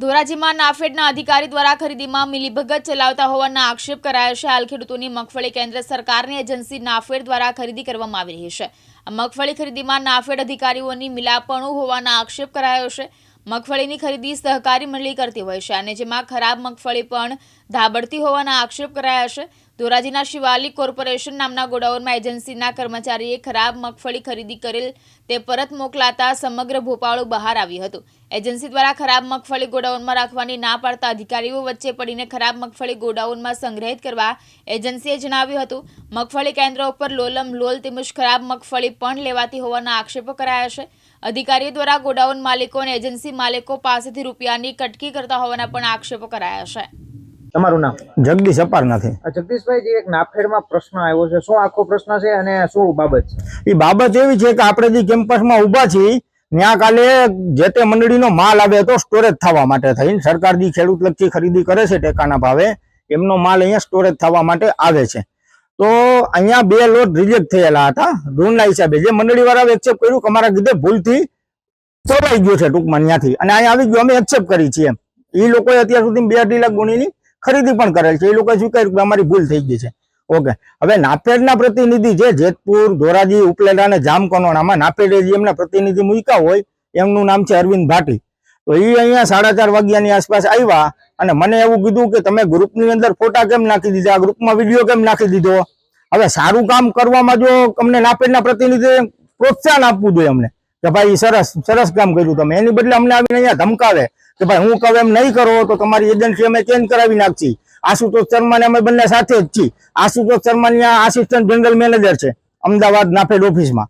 ધોરાજીમાં નાફેડના અધિકારી દ્વારા ખરીદીમાં મિલીભગત ચલાવતા હોવાના આક્ષેપ કરાયો છે. હાલ ખેડૂતોની મગફળી કેન્દ્ર સરકારની એજન્સી નાફેડ દ્વારા ખરીદી કરવામાં આવી રહી છે. મગફળી ખરીદીમાં નાફેડ અધિકારીઓની મિલાપણું હોવાના આક્ષેપ કરાયો છે. મગફળીની ખરીદી સહકારી મંડળી કરતી હોય છે અને જેમાં ખરાબ મગફળી પણ ધાબડતી હોવાના આક્ષેપ કરાયા છે. ધોરાજીના શિવાલિક કોર્પોરેશન નામના ગોડાઉનમાં એજન્સીના કર્મચારીએ ખરાબ મગફળી ખરીદી કરેલ તે પરત મોકલાતા સમગ્ર ભોપાળું બહાર આવ્યું હતું. એજન્સી દ્વારા ખરાબ મગફળી ગોડાઉનમાં રાખવાની ના પાડતા અધિકારીઓ વચ્ચે પડીને ખરાબ મગફળી ગોડાઉનમાં સંગ્રહિત કરવા એજન્સીએ જણાવ્યું હતું. મગફળી કેન્દ્ર ઉપર લોલમ લોલ તેમજ ખરાબ મગફળી પણ લેવાતી હોવાના આક્ષેપો કરાયા છે. અધિકારીઓ દ્વારા ગોડાઉન માલિકો અને એજન્સી માલિકો પાસેથી રૂપિયાની કટકી કરતા હોવાના પણ આક્ષેપો કરાયા છે. તમારું નામ? જગદીશ અપાર નથી જગદીશભાઈ જે એક નાફેડમાં પ્રશ્ન આવ્યો છે શું આખો પ્રશ્ન છે અને શું બાબત છે? એ બાબત એવી છે કે આપણે જે કેમ્પસમાં ઊભા છીએ ત્યાં કાલે જે તે મંડળીનો માલ આવે તો સ્ટોરેજ થવા માટે થઈને સરકાર જે ખેડૂત લક્ષી ખરીદી કરે છે ટેકાના ભાવે એમનો માલ અહીંયા સ્ટોરેજ થવા માટે આવે છે. તો અહીંયા બે લોટ રિજેક્ટ થયેલા હતા ઋણના હિસાબે. જે મંડળી વાળા એક્સેપ્ટ કર્યું કે અમારા કીધે ભૂલથી ચોરાઈ ગયો છે ટૂંકમાં ત્યાંથી અને અહીંયા આવી ગયો અમે એક્સેપ્ટ કરી છીએ. એ લોકોએ અત્યાર સુધી બે અઢી લાખ ગુણીની ખરીદી પણ કરેલ છે. એ લોકોએ સ્વીકાર્યું કે અમારી ભૂલ થઈ ગઈ છે. ઓકે. હવે નાફેડના પ્રતિનિધિ જે જેતપુર, ધોરાજી, ઉપલેટા અને જામકોનોણામાં નાફેડે જે એમના પ્રતિનિધિ મૂક્યા હોય, એમનું નામ છે અરવિંદ ભાટી. તો એ અહીંયા સાડા ચાર વાગ્યાની આસપાસ આવ્યા અને મને એવું કીધું કે તમે ગ્રુપની અંદર ફોટા કેમ નાખી દીધા? ગ્રુપમાં વીડિયો કેમ નાખી દીધો? હવે સારું કામ કરવામાં જો અમને નાફેડના પ્રતિનિધિ પ્રોત્સાહન આપવું જોઈએ અમને. કે ભાઈ સરસ સરસ કામ કર્યું તમે. એની બદલે અમને આવીને અહીંયા ધમકાવે. કે ભાઈ હું કહું એમ નહીં કરો તો તમારી એજન્સી અમે ચેન્જ કરાવી નાખશી. આશુતોષ શર્મા ને અમે બંને સાથે જ છીએ. આશુતોષ શર્મા ત્યાં આસિસ્ટન્ટ જનરલ મેનેજર છે અમદાવાદ નાફેડ ઓફિસમાં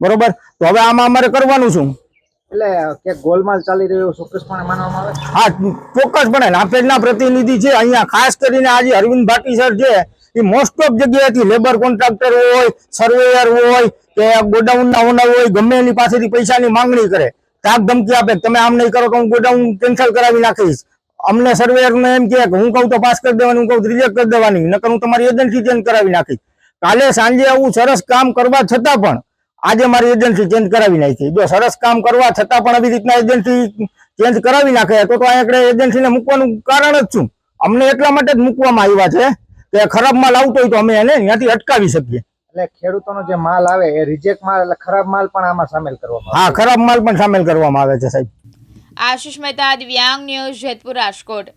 બરોબર? તો હવે આમાં અમારે કરવાનું શું? એટલે કે ગોલમાલ ચાલી રહ્યો ચોક્કસપણે માનવામાં આવે? હા ચોક્કસપણે. નાફેડના પ્રતિનિધિ છે અહીંયા ખાસ કરીને આજે અરવિંદ ભાટી સર છે એ મોસ્ટ ઓફ જગ્યાએથી લેબર કોન્ટ્રાક્ટર હોય સર્વેયર હોય કે ગોડાઉનના ઓનર હોય ગમે એની પાસેથી પૈસાની માંગણી કરે. તાક ધમકી આપે તમે આમ નહીં કરો તો હું ગોડાઉન કેન્સલ કરાવી નાખીશ. અમને સર્વેયરને એમ કે હું કહું તો પાસ કરી દેવાની, હું કહું રિજેક્ટ કરી દેવાની, નકર હું તમારી એજન્સી ચેન્જ કરાવી નાખીશ. કાલે સાંજે આવું સરસ કામ કરવા છતાં પણ આજે મારી એજન્સી ચેન્જ કરાવી નાખી જો સરસ કામ કરવા છતાં પણ આવી રીતના એજન્સી ચેન્જ કરાવી નાખે તો તો અહીંયા એજન્સીને મૂકવાનું કારણ જ શું? અમને એટલા માટે જ મૂકવામાં આવ્યા છે કે ખરાબ માલ આવતો હોય તો અમે એને ત્યાંથી અટકાવી શકીએ. એટલે ખેડૂતોનો જે માલ આવે એ રિજેક્ટ માલ એટલે ખરાબ માલ પણ આમાં સામેલ કરવામાં આવે હા ખરાબ માલ પણ સામેલ કરવામાં આવે છે સાહેબ. આશિષ મહેતા દિવ્યાંગ ન્યૂઝ જેતપુર રાજકોટ.